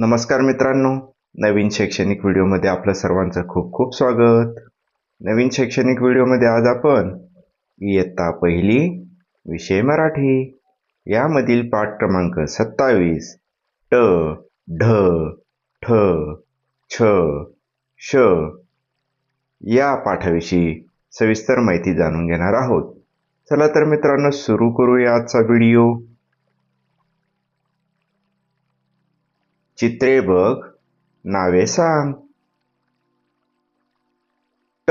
नमस्कार मित्रांनो. नवीन शैक्षणिक व्हिडिओमध्ये आपलं सर्वांचं खूप खूप स्वागत. नवीन शैक्षणिक व्हिडिओमध्ये आज आपण इयत्ता पहिली विषय मराठी यामधील पाठ क्रमांक सत्तावीस. ट ढ ठ छ श या पाठाविषयी सविस्तर माहिती जाणून घेणार आहोत. चला तर मित्रांनो सुरू करूया आजचा व्हिडिओ. चित्रे बघ नावे सांग. ट.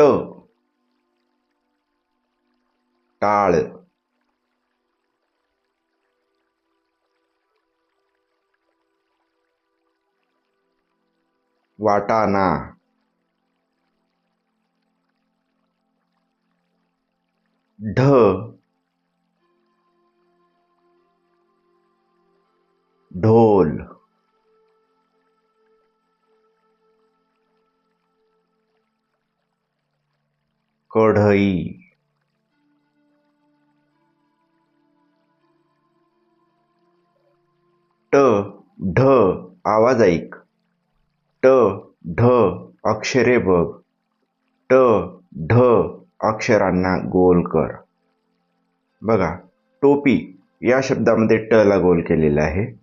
टाळ. वाटाणा. ढ. ढोल. कढई ट ढ आवाज ऐक. ट ढ अक्षरे बघ. ट ढ अक्षरांना गोल कर. बघा टोपी या शब्दामध्ये ट ला गोल केलेलं आहे.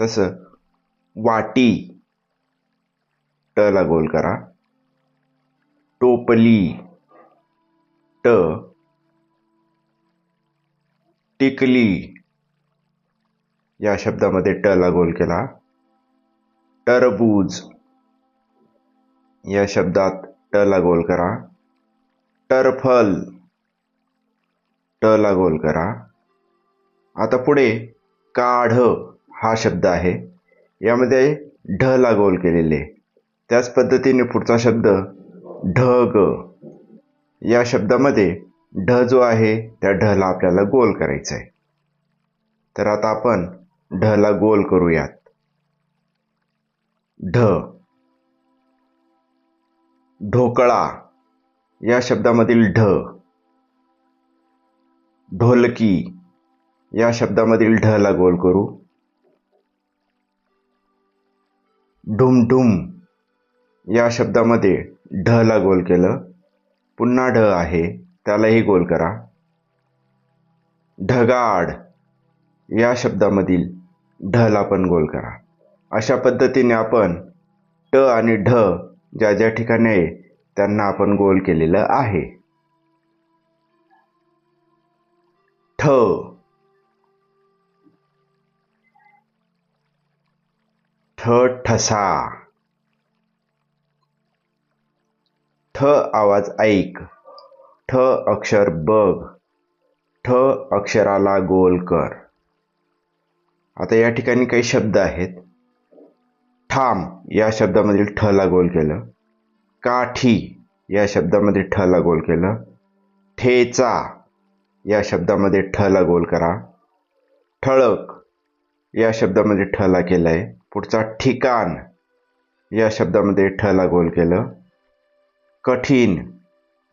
तसं वाटी ट ला गोल करा. टोपली. ट टिकली. या शब्दामध्ये ट ला गोल केला. टरबूज. या शब्दात ट ला गोल करा. टरफल. ट ला गोल करा. आता पुढे काढ हा शब्द आहे. यामध्ये ढ ला गोल केलेले. त्याच पद्धतीने पुढचा शब्द ढग. या शब्दामध्ये ढ जो आहे त्या ढला आपल्याला गोल करायचा आहे. तर आता आपण ढ ला गोल करूयात. ढ. ढोकळा. या शब्दामधील ढ. ढोलकी. या शब्दामधील ढ ला गोल करू. ढुमढुम या शब्दामध्ये ढ ला गोल केलं. पुन्हा ढ आहे. त्यालाही गोल करा. ढगाड. या शब्दामधील ढ ला पण गोल करा. अशा पद्धतीने आपण ट आणि ढ ज्या ज्या ठिकाणी आहे त्यांना आपण गोल केलेलं आहे. ठ. ठ ठसा. ठ आवाज ऐक. ठ अक्षर बघ. ठ अक्षराला गोल कर. आता या ठिकाणी काही शब्द आहेत. ठाम या शब्दामधील ठ ला गोल केलं. काठी या शब्दामध्ये ठ ला गोल केलं. ठेचा या शब्दामध्ये ठ ला गोल करा. ठळक या शब्दामध्ये ठ ला आहे पुढचा ठिकाण या शब्दामध्ये ठ ला गोल केलं. कठीण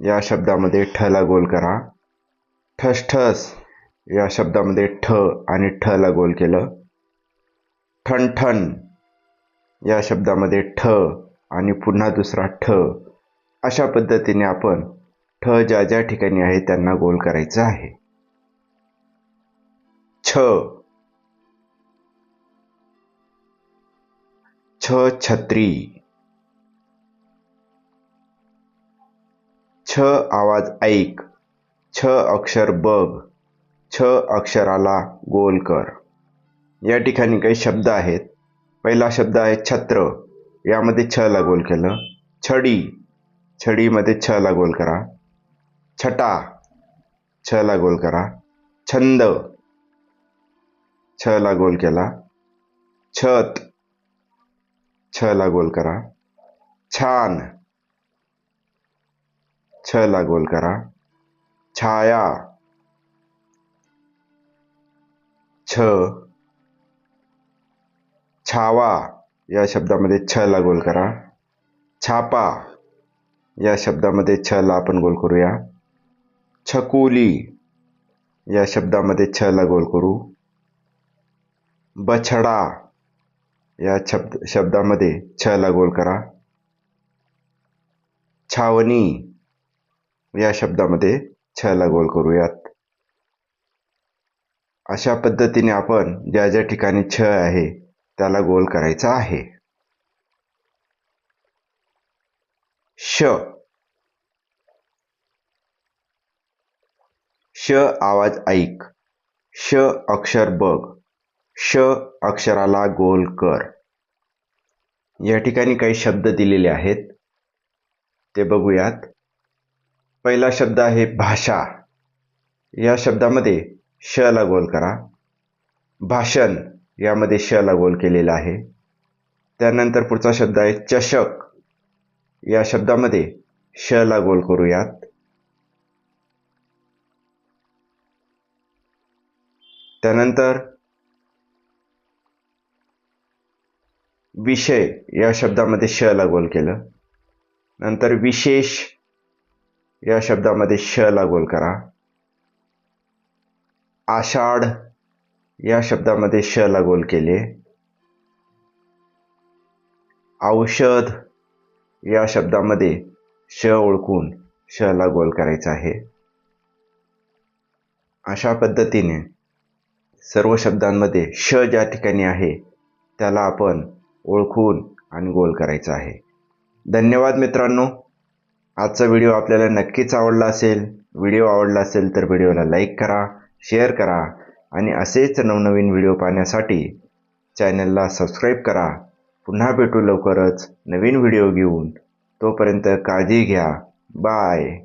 या शब्दामध्ये ठ ला गोल करा. ठसठस या शब्दामध्ये ठ आणि ठ ला गोल केलं. ठणठण या शब्दामध्ये ठ आणि पुन्हा दुसरा ठ. अशा पद्धतीने आपण ठ ज्या ज्या ठिकाणी आहे त्यांना गोल करायचं आहे. छ. छ छत्री. छ आवाज ऐक. छ अक्षर बघ. छ अक्षराला गोल कर. या ठिकाणी काही शब्द आहेत. पहिला शब्द आहे छत्र. यामध्ये छ ला गोल केलं. छडी. छडीमध्ये छ ला गोल करा. छटा. छ ला गोल करा. छंद. छ ला गोल केला. छत. छ ला गोल करा. छान. छ ला गोल करा. छाया. छ. छावा. या शब्दामध्ये छ ला गोल करा. छापा. या शब्दामध्ये छ ला आपण गोल करूया. छकोली. या शब्दामध्ये छ ला गोल करू. बछडा. या शब्द शब्दामध्ये छ ला गोल करा. छावणी. या शब्दामध्ये छ ला गोल करूयात. अशा पद्धतीने आपण ज्या ज्या ठिकाणी छ आहे त्याला गोल करायचा आहे. श. श आवाज ऐक. श अक्षर बघ. श अक्षराला गोल कर. या ठिकाणी काही शब्द दिलेले आहेत. ते बघूयात. पहिला शब्द आहे भाषा. या शब्दामध्ये श ला गोल करा. भाषण यामध्ये श ला गोल केलेला आहे. त्यानंतर पुढचा शब्द आहे चषक. या शब्दामध्ये श ला गोल करूयात. त्यानंतर विषय या शब्दामध्ये श ला गोल केलं. नंतर विशेष या शब्दामध्ये श ला गोल करा. आषाढ या शब्दामध्ये श ला गोल केले. औषध या शब्दामध्ये श ओळखून श ला गोल करायचं आहे. अशा पद्धतीने सर्व शब्दांमध्ये श ज्या ठिकाणी आहे त्याला आपण ओळखून आणि गोल करायचं आहे. धन्यवाद मित्रांनो. आजचा व्हिडिओ आपल्याला नक्कीच आवडला असेल व्हिडिओ आवडला असेल तर व्हिडिओला लाईक करा शेअर करा आणि असेच नवनवीन व्हिडिओ पाहण्यासाठी चॅनलला सबस्क्राईब करा. पुन्हा भेटू लवकरच नवीन व्हिडिओ घेऊन. तोपर्यंत काळजी घ्या. बाय